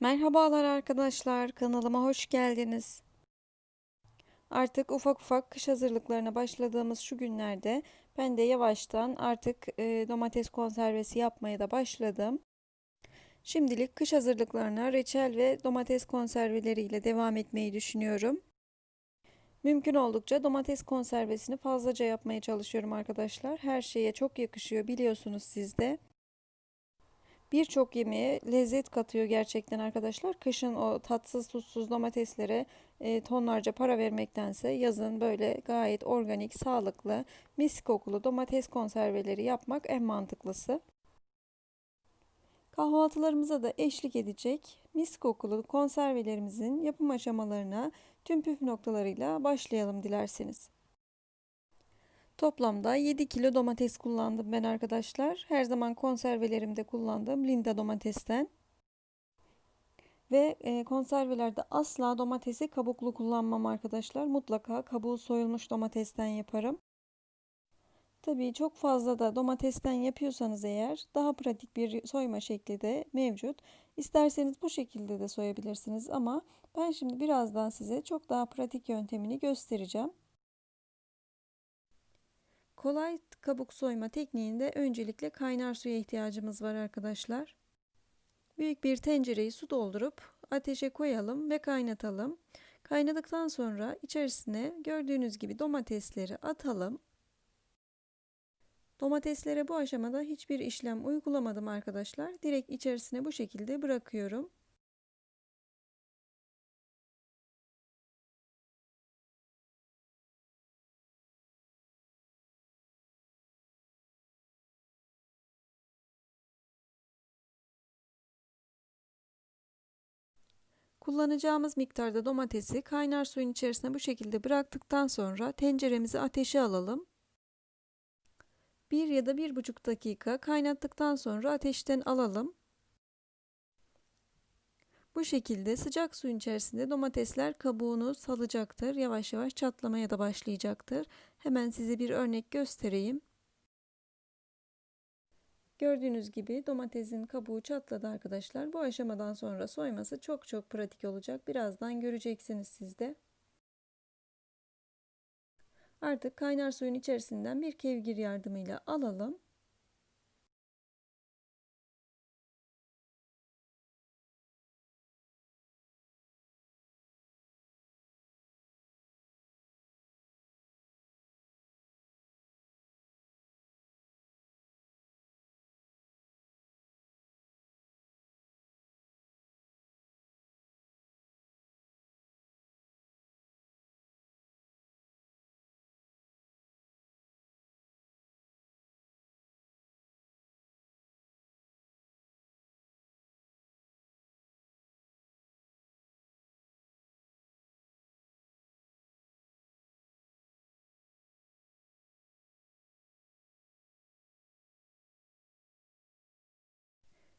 Merhabalar arkadaşlar, kanalıma hoş geldiniz. Artık ufak ufak kış hazırlıklarına başladığımız şu günlerde ben de yavaştan artık e, domates konservesi yapmaya da başladım. Şimdilik kış hazırlıklarına reçel ve domates konserveleriyle devam etmeyi düşünüyorum. Mümkün oldukça domates konservesini fazlaca yapmaya çalışıyorum arkadaşlar. Her şeye çok yakışıyor biliyorsunuz siz de birçok yemeğe lezzet katıyor gerçekten arkadaşlar. Kışın o tatsız tuzsuz domateslere e, tonlarca para vermektense yazın böyle gayet organik, sağlıklı, mis kokulu domates konserveleri yapmak en mantıklısı. Kahvaltılarımıza da eşlik edecek mis kokulu konservelerimizin yapım aşamalarına tüm püf noktalarıyla başlayalım dilerseniz. Toplamda 7 kilo domates kullandım ben arkadaşlar. Her zaman konservelerimde kullandığım Linda domatesten. Ve e, konservelerde asla domatesi kabuklu kullanmam arkadaşlar. Mutlaka kabuğu soyulmuş domatesten yaparım. Tabii çok fazla da domatesten yapıyorsanız eğer daha pratik bir soyma şekli de mevcut. İsterseniz bu şekilde de soyabilirsiniz ama ben şimdi birazdan size çok daha pratik yöntemini göstereceğim. Kolay kabuk soyma tekniğinde öncelikle kaynar suya ihtiyacımız var arkadaşlar. Büyük bir tencereyi su doldurup ateşe koyalım ve kaynatalım. Kaynadıktan sonra içerisine gördüğünüz gibi domatesleri atalım. Domateslere bu aşamada hiçbir işlem uygulamadım arkadaşlar. Direkt içerisine bu şekilde bırakıyorum. Kullanacağımız miktarda domatesi kaynar suyun içerisine bu şekilde bıraktıktan sonra tenceremizi ateşe alalım. 1 ya da 1,5 dakika kaynattıktan sonra ateşten alalım. Bu şekilde sıcak suyun içerisinde domatesler kabuğunu salacaktır. Yavaş yavaş çatlamaya da başlayacaktır. Hemen size bir örnek göstereyim. Gördüğünüz gibi domatesin kabuğu çatladı arkadaşlar. Bu aşamadan sonra soyması çok çok pratik olacak. Birazdan göreceksiniz siz de. Artık kaynar suyun içerisinden bir kevgir yardımıyla alalım.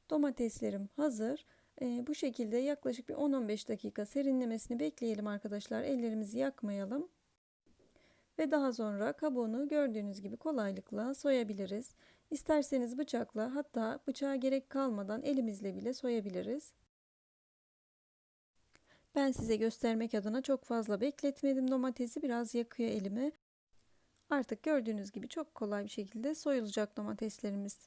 Domateslerim hazır. Ee, bu şekilde yaklaşık bir 10-15 dakika serinlemesini bekleyelim arkadaşlar. Ellerimizi yakmayalım. Ve daha sonra kabuğunu gördüğünüz gibi kolaylıkla soyabiliriz. İsterseniz bıçakla hatta bıçağa gerek kalmadan elimizle bile soyabiliriz. Ben size göstermek adına çok fazla bekletmedim domatesi biraz yakıyor elimi. Artık gördüğünüz gibi çok kolay bir şekilde soyulacak domateslerimiz.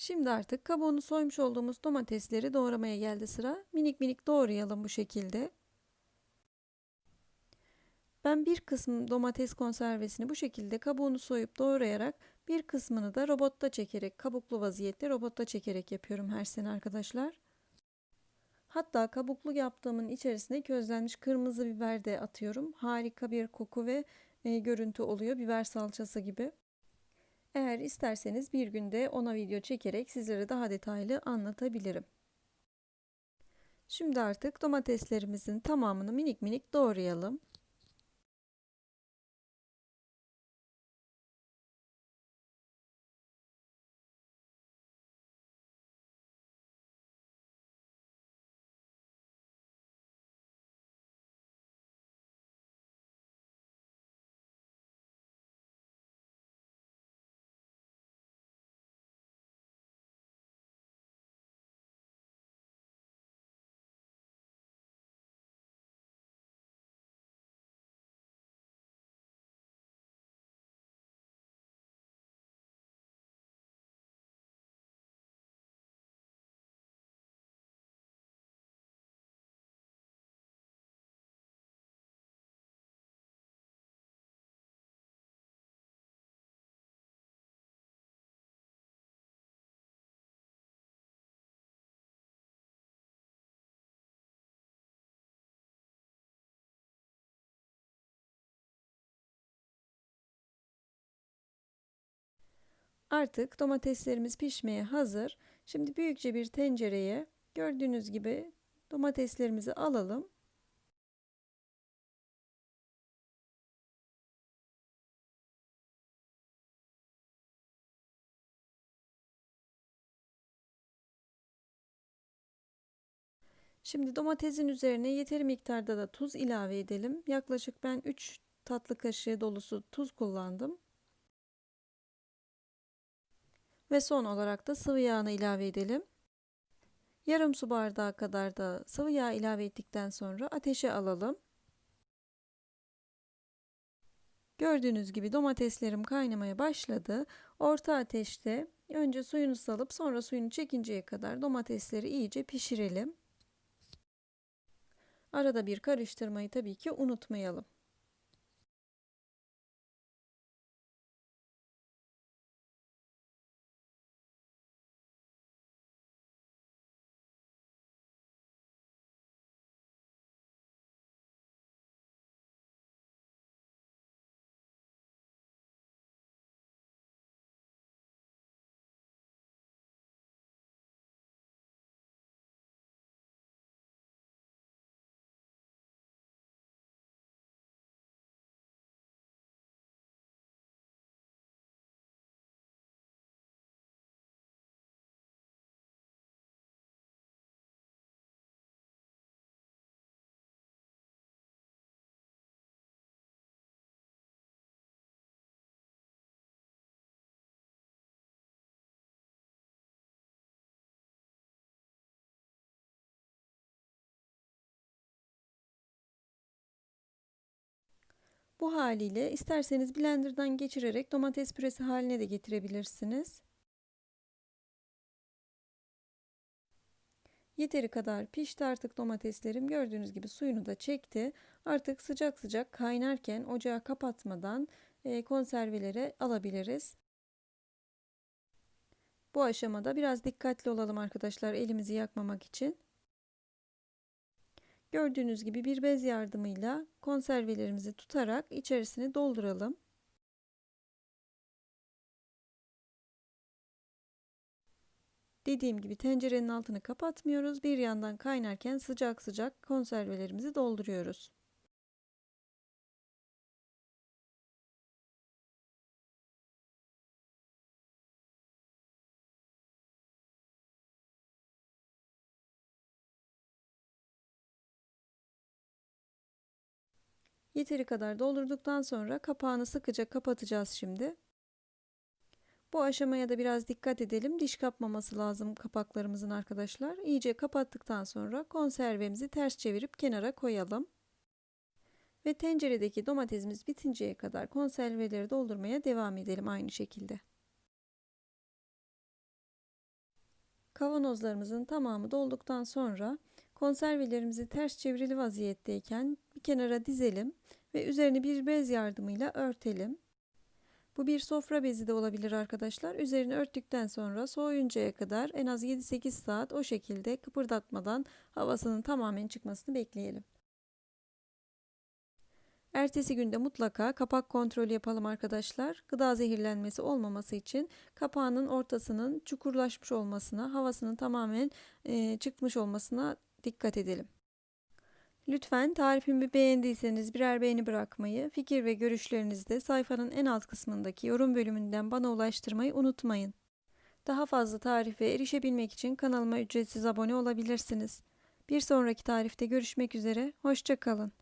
Şimdi artık kabuğunu soymuş olduğumuz domatesleri doğramaya geldi sıra. Minik minik doğrayalım bu şekilde. Ben bir kısım domates konservesini bu şekilde kabuğunu soyup doğrayarak bir kısmını da robotta çekerek kabuklu vaziyette robotta çekerek yapıyorum her sene arkadaşlar. Hatta kabuklu yaptığımın içerisine közlenmiş kırmızı biber de atıyorum. Harika bir koku ve e, görüntü oluyor biber salçası gibi. Eğer isterseniz bir günde ona video çekerek sizlere daha detaylı anlatabilirim. Şimdi artık domateslerimizin tamamını minik minik doğrayalım. Artık domateslerimiz pişmeye hazır. Şimdi büyükçe bir tencereye gördüğünüz gibi domateslerimizi alalım. Şimdi domatesin üzerine yeteri miktarda da tuz ilave edelim. Yaklaşık ben 3 tatlı kaşığı dolusu tuz kullandım. Ve son olarak da sıvı yağını ilave edelim. Yarım su bardağı kadar da sıvı yağ ilave ettikten sonra ateşe alalım. Gördüğünüz gibi domateslerim kaynamaya başladı. Orta ateşte önce suyunu salıp sonra suyunu çekinceye kadar domatesleri iyice pişirelim. Arada bir karıştırmayı tabii ki unutmayalım. Bu haliyle isterseniz blenderdan geçirerek domates püresi haline de getirebilirsiniz. Yeteri kadar pişti artık domateslerim. Gördüğünüz gibi suyunu da çekti. Artık sıcak sıcak kaynarken ocağı kapatmadan e, konservelere alabiliriz. Bu aşamada biraz dikkatli olalım arkadaşlar elimizi yakmamak için. Gördüğünüz gibi bir bez yardımıyla konservelerimizi tutarak içerisini dolduralım. Dediğim gibi tencerenin altını kapatmıyoruz. Bir yandan kaynarken sıcak sıcak konservelerimizi dolduruyoruz. Yeteri kadar doldurduktan sonra kapağını sıkıca kapatacağız şimdi. Bu aşamaya da biraz dikkat edelim. Diş kapmaması lazım kapaklarımızın arkadaşlar. İyice kapattıktan sonra konservemizi ters çevirip kenara koyalım. Ve tenceredeki domatesimiz bitinceye kadar konserveleri doldurmaya devam edelim aynı şekilde. Kavanozlarımızın tamamı dolduktan sonra konservelerimizi ters çevrili vaziyetteyken bir kenara dizelim ve üzerini bir bez yardımıyla örtelim. Bu bir sofra bezi de olabilir arkadaşlar. Üzerini örttükten sonra soğuyuncaya kadar en az 7-8 saat o şekilde kıpırdatmadan havasının tamamen çıkmasını bekleyelim. Ertesi günde mutlaka kapak kontrolü yapalım arkadaşlar. Gıda zehirlenmesi olmaması için kapağının ortasının çukurlaşmış olmasına, havasının tamamen e, çıkmış olmasına dikkat edelim. Lütfen tarifimi beğendiyseniz birer beğeni bırakmayı, fikir ve görüşlerinizi de sayfanın en alt kısmındaki yorum bölümünden bana ulaştırmayı unutmayın. Daha fazla tarife erişebilmek için kanalıma ücretsiz abone olabilirsiniz. Bir sonraki tarifte görüşmek üzere, hoşçakalın.